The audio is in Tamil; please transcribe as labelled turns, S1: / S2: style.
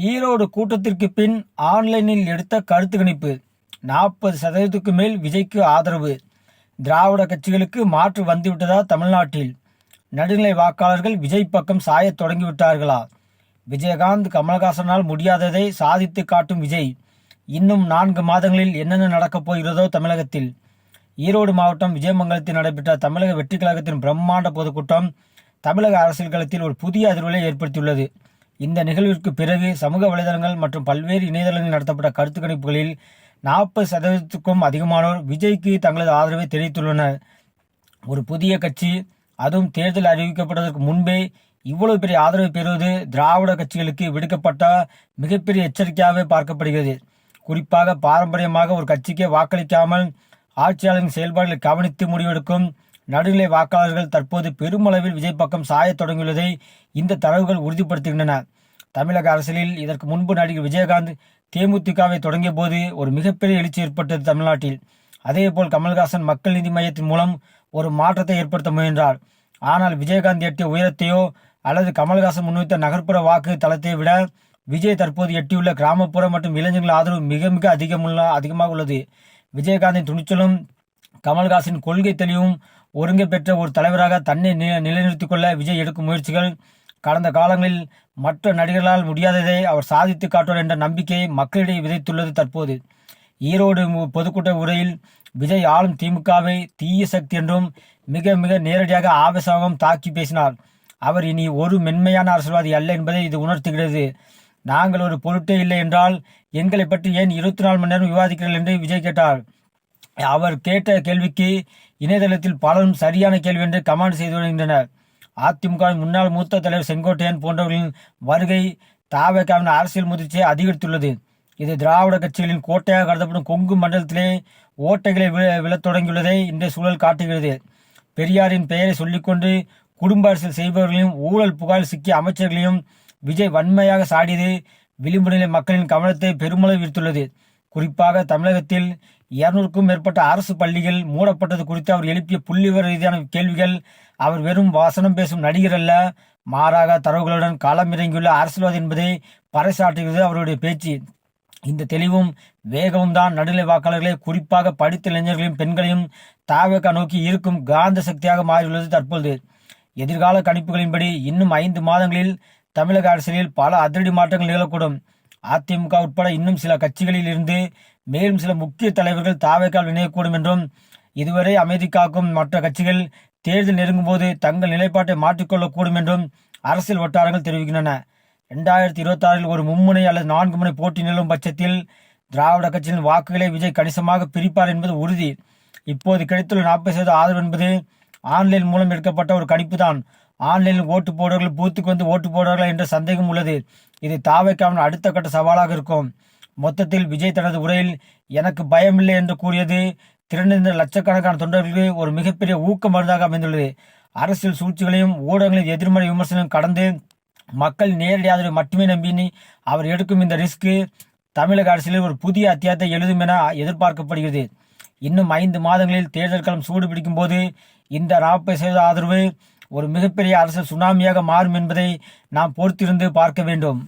S1: ஈரோடு கூட்டத்திற்கு பின் ஆன்லைனில் எடுத்த கருத்து கணிப்பு. நாற்பது சதவீதத்துக்கு மேல் விஜய்க்கு ஆதரவு. திராவிட கட்சிகளுக்கு மாற்று வந்துவிட்டதா தமிழ்நாட்டில்? நடுநிலை வாக்காளர்கள் விஜய் பக்கம் சாயத் தொடங்கிவிட்டார்களா? விஜயகாந்த் கமல்ஹாசனால் முடியாததை சாதித்து காட்டும் விஜய். இன்னும் நான்கு மாதங்களில் என்னென்ன நடக்கப் போகிறதோ தமிழகத்தில்? ஈரோடு மாவட்டம் விஜயமங்கலத்தில் நடைபெற்ற தமிழக வெற்றிக் கழகத்தின் பிரம்மாண்ட பொதுக்கூட்டம் தமிழக அரசியல் களத்தில் ஒரு புதிய அதிர்வலை ஏற்படுத்தியுள்ளது. இந்த நிகழ்விற்கு பிறகு சமூக வலைதளங்கள் மற்றும் பல்வேறு இணையதளங்களில் நடத்தப்பட்ட கருத்து கணிப்புகளில் நாற்பது சதவீதத்துக்கும் அதிகமானோர் விஜய்க்கு தங்களது ஆதரவை தெரிவித்துள்ளனர். ஒரு புதிய கட்சி அதுவும் தேர்தல் அறிவிக்கப்படுவதற்கு முன்பே இவ்வளவு பெரிய ஆதரவை பெறுவது திராவிட கட்சிகளுக்கு விடுக்கப்பட்ட மிகப்பெரிய எச்சரிக்கையாகவே பார்க்கப்படுகிறது. குறிப்பாக பாரம்பரியமாக ஒரு கட்சிக்கே வாக்களிக்காமல் ஆட்சியாளரின் செயல்பாடுகளை கவனித்து முடிவெடுக்கும் நடுநிலை வாக்காளர்கள் தற்போது பெருமளவில் விஜய் பக்கம் சாயத் தொடங்கியுள்ளதை இந்த தரவுகள் உறுதிப்படுத்துகின்றன. தமிழக அரசியலில் இதற்கு முன்பு நடிகர் விஜயகாந்த் தேமுதிகவை தொடங்கிய போது ஒரு மிகப்பெரிய எழுச்சி ஏற்பட்டது தமிழ்நாட்டில். அதேபோல் கமல்ஹாசன் மக்கள் நீதி மையத்தின் மூலம் ஒரு மாற்றத்தை ஏற்படுத்த முயன்றார். ஆனால் விஜயகாந்த் எட்டிய உயரத்தையோ அல்லது கமல்ஹாசன் முன்வைத்த நகர்ப்புற வாக்கு தளத்தை விட விஜய் தற்போது எட்டியுள்ள கிராமப்புற மற்றும் இளைஞர்கள் ஆதரவு மிக மிக அதிகமுள்ள அதிகமாக உள்ளது. விஜயகாந்தின் துணிச்சலும் கமல்ஹாசன் கொள்கை தெளிவும் ஒருங்கை பெற்ற ஒரு தலைவராக தன்னை நில நிலைநிறுத்திக் கொள்ள விஜய் எடுக்கும் முயற்சிகள் கடந்த காலங்களில் மற்ற நடிகர்களால் முடியாததை அவர் சாதித்து காட்டுவார் என்ற நம்பிக்கையை மக்களிடையே விதைத்துள்ளது தற்போது. ஈரோடு பொதுக்கூட்ட உரையில் விஜய் ஆளும் திமுகவை தீய சக்தி என்றும் மிக மிக நேரடியாக ஆவேசமாகவும் தாக்கி பேசினார். அவர் இனி ஒரு மென்மையான அரசியல்வாதி அல்ல என்பதை இது உணர்த்துகிறது. நாங்கள் ஒரு பொருட்டே இல்லை என்றால் எங்களை பற்றி ஏன் இருபத்தி நாலு மணி நேரம் விவாதிக்கிறீர்கள் என்று விஜய் கேட்டார். அவர் கேட்ட கேள்விக்கு இணையதளத்தில் பலரும் சரியான கேள்வி என்று கமெண்ட் செய்து வருகின்றனர். அதிமுக முன்னாள் மூத்த தலைவர் செங்கோட்டையன் போன்றவர்களின் வருகை தாவகாவின் அரசியல் முதிர்ச்சியை அதிகரித்துள்ளது. இது திராவிட கட்சிகளின் கோட்டையாக கருதப்படும் கொங்கு மண்டலத்திலே ஓட்டைகளை விழத் தொடங்கியுள்ளதை இன்றைய சூழல் காட்டுகிறது. பெரியாரின் பெயரை சொல்லிக்கொண்டு குடும்ப அரசியல் செய்பவர்களையும் ஊழல் புகாரில் சிக்கிய அமைச்சர்களையும் விஜய் வன்மையாக சாடியது விளிம்பு நிலை மக்களின் கவனத்தை பெருமளவு ஈர்த்துள்ளது. குறிப்பாக தமிழகத்தில் இருநூறுக்கும் மேற்பட்ட அரசு பள்ளிகள் மூடப்பட்டது குறித்து அவர் எழுப்பிய புள்ளிவர ரீதியான கேள்விகள் அவர் வெறும் வாசனம் பேசும் நடிகர் அல்ல மாறாக தரவுகளுடன் களமிறங்கியுள்ள அரசியல்வாதி என்பதை பறைசாற்றுகிறது அவருடைய பேச்சு. இந்த தெளிவும் வேகமும் தான் நடுநிலை வாக்காளர்களை குறிப்பாக படித்த இளைஞர்களையும் பெண்களையும் தாவக நோக்கி இருக்கும் காந்த சக்தியாக மாறியுள்ளது தற்போது எதிர்கால கணிப்புகளின்படி இன்னும் ஐந்து மாதங்களில் தமிழக அரசியலில் பல அதிரடி மாற்றங்கள் நிகழக்கூடும். அதிமுக உட்பட இன்னும் சில கட்சிகளில் இருந்து மேலும் சில முக்கிய தலைவர்கள் தாவைக்கால் இணையக்கூடும் என்றும் இதுவரை அமைதி காக்கும் மற்ற கட்சிகள் தேர்தல் நெருங்கும் போது தங்கள் நிலைப்பாட்டை மாற்றிக்கொள்ளக்கூடும் என்றும் அரசியல் வட்டாரங்கள் தெரிவிக்கின்றன. இரண்டாயிரத்தி இருபத்தி ஆறில் ஒரு மும்முனை அல்லது நான்கு முனை போட்டி நிலவும் பட்சத்தில் திராவிட கட்சியின் வாக்குகளை விஜய் கணிசமாக பிரிப்பார் என்பது உறுதி. இப்போது கிடைத்துள்ள நாற்பது சதவீத ஆதரவு என்பது ஆன்லைன் மூலம் எடுக்கப்பட்ட ஒரு கணிப்பு தான் ஆன்லைனில் ஓட்டு போடுவர்கள் பூத்துக்கு வந்து ஓட்டு போடுவார்களா என்ற சந்தேகம் உள்ளது. இது தாவைக்காவின் அடுத்த கட்ட சவாலாக இருக்கும். மொத்தத்தில் விஜய் தனது உரையில் எனக்கு பயமில்லை என்று கூறியது திரண்டிருந்த லட்சக்கணக்கான தொண்டர்களுக்கு ஒரு மிகப்பெரிய ஊக்க மருந்தாக அமைந்துள்ளது. அரசியல் சூழ்ச்சிகளையும் ஊடகங்களின் எதிர்மறை விமர்சனம் கடந்து மக்கள் நேரடி ஆதரவை மட்டுமே நம்பி அவர் எடுக்கும் இந்த ரிஸ்க்கு தமிழக அரசியலில் ஒரு புதிய அத்தியாயத்தை எழுதும் என எதிர்பார்க்கப்படுகிறது. இன்னும் ஐந்து மாதங்களில் தேர்தல் களம் சூடு பிடிக்கும் போது இந்த நாற்பது சதவீத ஆதரவு ஒரு மிகப்பெரிய அரசு சுனாமியாக மாறும் என்பதை நாம் பொறுத்திருந்து பார்க்க வேண்டும்.